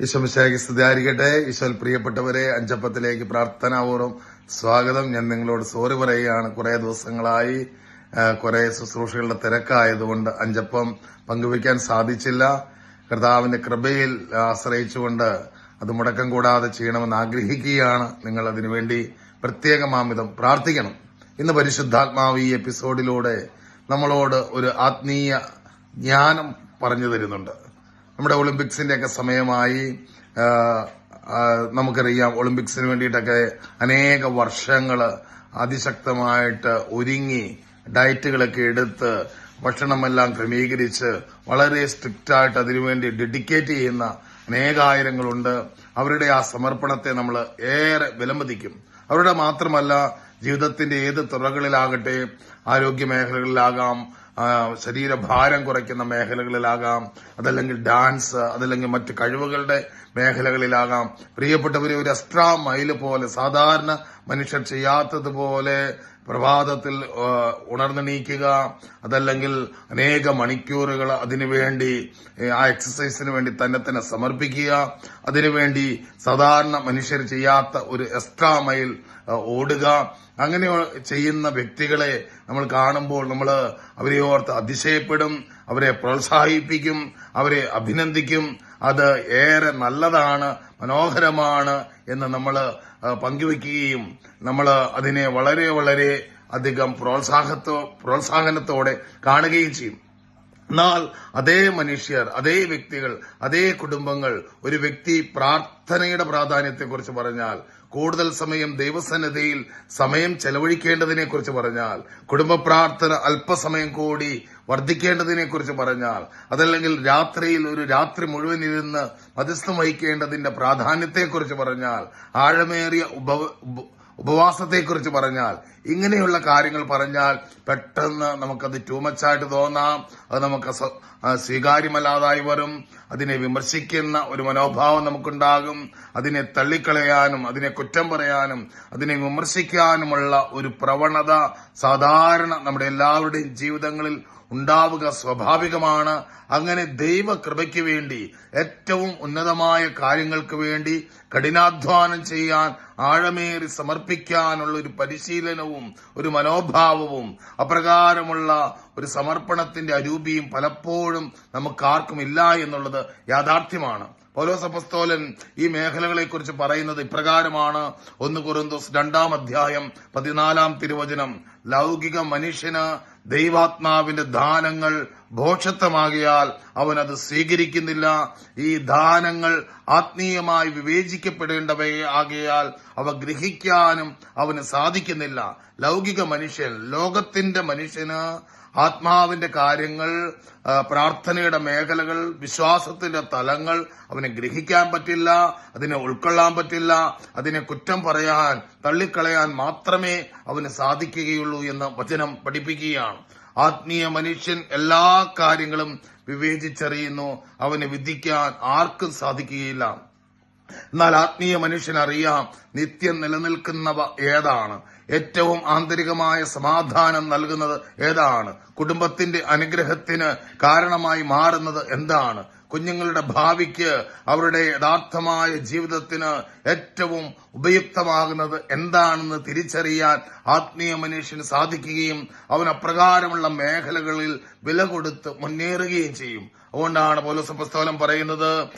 ഈശ്വമിശാഖി സ്തുതിയായിരിക്കട്ടെ. ഈശ്വൽ പ്രിയപ്പെട്ടവരെ അഞ്ചപ്പത്തിലേക്ക് പ്രാർത്ഥനാപൂർവം സ്വാഗതം. ഞാൻ നിങ്ങളോട് സോറി പറയുകയാണ്. കുറെ ദിവസങ്ങളായി കുറേ ശുശ്രൂഷകളുടെ തിരക്കായതുകൊണ്ട് അഞ്ചപ്പം പങ്കുവയ്ക്കാൻ സാധിച്ചില്ല. കർത്താവിന്റെ കൃപയിൽ ആശ്രയിച്ചുകൊണ്ട് അത് മുടക്കം കൂടാതെ ചെയ്യണമെന്ന് ആഗ്രഹിക്കുകയാണ്. നിങ്ങൾ അതിനുവേണ്ടി പ്രത്യേകമാമിതം പ്രാർത്ഥിക്കണം. ഇന്ന് പരിശുദ്ധാത്മാവ് ഈ എപ്പിസോഡിലൂടെ നമ്മളോട് ഒരു ആത്മീയ ജ്ഞാനം പറഞ്ഞു തരുന്നുണ്ട്. നമ്മുടെ ഒളിമ്പിക്സിന്റെ ഒക്കെ സമയമായി നമുക്കറിയാം ഒളിമ്പിക്സിന് വേണ്ടിയിട്ടൊക്കെ അനേക വർഷങ്ങൾ അതിശക്തമായിട്ട് ഒരുങ്ങി ഡയറ്റുകളൊക്കെ എടുത്ത് ഭക്ഷണമെല്ലാം ക്രമീകരിച്ച് വളരെ സ്ട്രിക്റ്റായിട്ട് അതിനുവേണ്ടി ഡെഡിക്കേറ്റ് ചെയ്യുന്ന അനേകായിരങ്ങളുണ്ട്. അവരുടെ ആ സമർപ്പണത്തെ നമ്മൾ ഏറെ വിലമതിക്കും. അവരുടെ മാത്രമല്ല ജീവിതത്തിന്റെ ഏത് തുറകളിലാകട്ടെ ആരോഗ്യ മേഖലകളിലാകാം ശരീരഭാരം കുറയ്ക്കുന്ന മേഖലകളിലാകാം. അതല്ലെങ്കിൽ ഡാൻസ് അതല്ലെങ്കിൽ മറ്റ് കഴിവുകളുടെ മേഖലകളിലാകാം. പ്രിയപ്പെട്ടവരെ ഒരു എക്സ്ട്രാ മൈൽ പോലെ സാധാരണ മനുഷ്യർ ചെയ്യാത്തതുപോലെ പ്രഭാതത്തിൽ ഉണർന്നെണീക്കുക അതല്ലെങ്കിൽ അനേക മണിക്കൂറുകൾ അതിനുവേണ്ടി ആ എക്സസൈസിന് വേണ്ടി തന്നെ തന്നെ സമർപ്പിക്കുക. അതിനുവേണ്ടി സാധാരണ മനുഷ്യർ ചെയ്യാത്ത ഒരു എക്സ്ട്രാ മൈൽ ഓടുക. അങ്ങനെ ചെയ്യുന്ന വ്യക്തികളെ നമ്മൾ കാണുമ്പോൾ നമ്മൾ അവരെ ഓർത്ത് അതിശയപ്പെടും അവരെ പ്രോത്സാഹിപ്പിക്കും അവരെ അഭിനന്ദിക്കും. അത് ഏറെ നല്ലതാണ് മനോഹരമാണ് എന്ന് നമ്മൾ പങ്കുവെക്കുകയും നമ്മൾ അതിനെ വളരെ വളരെ അധികം പ്രോത്സാഹത്തോ പ്രോത്സാഹനത്തോടെ കാണുകയും ചെയ്യും. എന്നാൽ അതേ മനുഷ്യർ അതേ വ്യക്തികൾ അതേ കുടുംബങ്ങൾ ഒരു വ്യക്തി പ്രാർത്ഥനയുടെ പ്രാധാന്യത്തെക്കുറിച്ച് പറഞ്ഞാൽ കൂടുതൽ സമയം ദൈവസന്നദ്ധയിൽ സമയം ചെലവഴിക്കേണ്ടതിനെ കുറിച്ച് പറഞ്ഞാൽ കുടുംബ പ്രാർത്ഥന അല്പസമയം കൂടി വർദ്ധിക്കേണ്ടതിനെ കുറിച്ച് പറഞ്ഞാൽ അതല്ലെങ്കിൽ രാത്രിയിൽ ഒരു രാത്രി മുഴുവൻ ഇരുന്ന് മധ്യസ്ഥം വഹിക്കേണ്ടതിന്റെ പ്രാധാന്യത്തെക്കുറിച്ച് പറഞ്ഞാൽ ആഴമേറിയ ഉപ ഉപവാസത്തെക്കുറിച്ച് പറഞ്ഞാൽ ഇങ്ങനെയുള്ള കാര്യങ്ങൾ പറഞ്ഞാൽ പെട്ടെന്ന് നമുക്കത് ടൂമച്ചായിട്ട് തോന്നാം. അത് നമുക്ക് സ്വീകാര്യമല്ലാതായി വരും. അതിനെ വിമർശിക്കുന്ന ഒരു മനോഭാവം നമുക്കുണ്ടാകും. അതിനെ തള്ളിക്കളയാനും അതിനെ കുറ്റം പറയാനും അതിനെ വിമർശിക്കാനുമുള്ള ഒരു പ്രവണത സാധാരണ നമ്മുടെ എല്ലാവരുടെയും ജീവിതങ്ങളിൽ ഉണ്ടാവുക സ്വാഭാവികമാണ്. അങ്ങനെ ദൈവകൃപയ്ക്ക് വേണ്ടി ഏറ്റവും ഉന്നതമായ കാര്യങ്ങൾക്ക് വേണ്ടി കഠിനാധ്വാനം ചെയ്യാൻ ആഴമേറി സമർപ്പിക്കാനുള്ള ഒരു പരിശീലനവും ഒരു മനോഭാവവും അപ്രകാരമുള്ള ഒരു സമർപ്പണത്തിന്റെ അരൂപിയും പലപ്പോഴും നമുക്കാർക്കും ഇല്ല എന്നുള്ളത് യാഥാർത്ഥ്യമാണ്. പൗലോസ് അപ്പസ്തോലൻ ഈ മേഖലകളെക്കുറിച്ച് പറയുന്നത് ഇപ്രകാരമാണ്. ഒന്ന് കുറുന്തോസ് രണ്ടാം അധ്യായം പതിനാലാം തിരുവചനം. ലൗകിക മനുഷ്യന് ദൈവാത്മാവിന്റെ ദാനങ്ങൾ ഭോഷത്വമാകിയാൽ അവൻ അത് സ്വീകരിക്കുന്നില്ല. ഈ ദാനങ്ങൾ ആത്മീയമായി വിവേചിക്കപ്പെടേണ്ടവയെ ആകയാൽ അവ ഗ്രഹിക്കാനും അവന് സാധിക്കുന്നില്ല. ലൗകിക മനുഷ്യൻ ലോകത്തിന്റെ മനുഷ്യന് ആത്മാവിന്റെ കാര്യങ്ങൾ പ്രാർത്ഥനയുടെ മേഖലകൾ വിശ്വാസത്തിന്റെ തലങ്ങൾ അവനെ ഗ്രഹിക്കാൻ പറ്റില്ല അതിനെ ഉൾക്കൊള്ളാൻ പറ്റില്ല അതിനെ കുറ്റം പറയാൻ തള്ളിക്കളയാൻ മാത്രമേ അവന് സാധിക്കുകയുള്ളൂ. എന്ന് വചനം പഠിപ്പിക്കുകയാണ്. ആത്മീയ മനുഷ്യൻ എല്ലാ കാര്യങ്ങളും വിവേചിച്ചറിയുന്നു. അവനെ വിധിക്കാൻ ആർക്കും സാധിക്കുകയില്ല. എന്നാൽ ആത്മീയ മനുഷ്യൻ അറിയാം നിത്യം നിലനിൽക്കുന്നവ ഏതാണ്. ഏറ്റവും ആന്തരികമായ സമാധാനം നൽകുന്നത് ഏതാണ്. കുടുംബത്തിന്റെ അനുഗ്രഹത്തിന് കാരണമായി മാറുന്നത് എന്താണ്. കുഞ്ഞുങ്ങളുടെ ഭാവിക്ക് അവരുടെ യഥാർത്ഥമായ ജീവിതത്തിന് ഏറ്റവും ഉപയുക്തമാകുന്നത് എന്താണെന്ന് തിരിച്ചറിയാൻ ആത്മീയ മനുഷ്യന് സാധിക്കുകയും അവൻ അപ്രകാരമുള്ള മേഖലകളിൽ വില കൊടുത്ത് മുന്നേറുകയും ചെയ്യും. അതുകൊണ്ടാണ് പോലീസ് പുസ്തകം പറയുന്നത്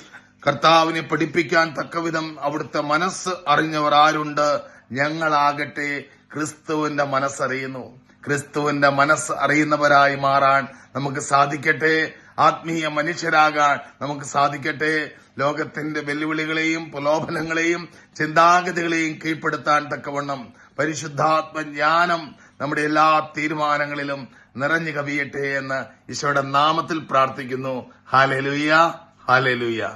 കർത്താവിനെ പഠിപ്പിക്കാൻ തക്കവിധം അവിടുത്തെ മനസ്സ് അറിഞ്ഞവർ ആരുണ്ട്? ഞങ്ങളാകട്ടെ ക്രിസ്തുവിന്റെ മനസ്സറിയുന്നു. ക്രിസ്തുവിന്റെ മനസ്സ് അറിയുന്നവരായി മാറാൻ നമുക്ക് സാധിക്കട്ടെ. ആത്മീയ മനുഷ്യരാകാൻ നമുക്ക് സാധിക്കട്ടെ. ലോകത്തിന്റെ വെല്ലുവിളികളെയും പ്രലോഭനങ്ങളെയും ചിന്താഗതികളെയും കീഴ്പ്പെടുത്താൻ തക്കവണ്ണം പരിശുദ്ധാത്മജ്ഞാനം നമ്മുടെ എല്ലാ തീരുമാനങ്ങളിലും നിറഞ്ഞു കവിയട്ടെ എന്ന് ഈശോയുടെ നാമത്തിൽ പ്രാർത്ഥിക്കുന്നു. ഹാലലുയ ഹാലലുയ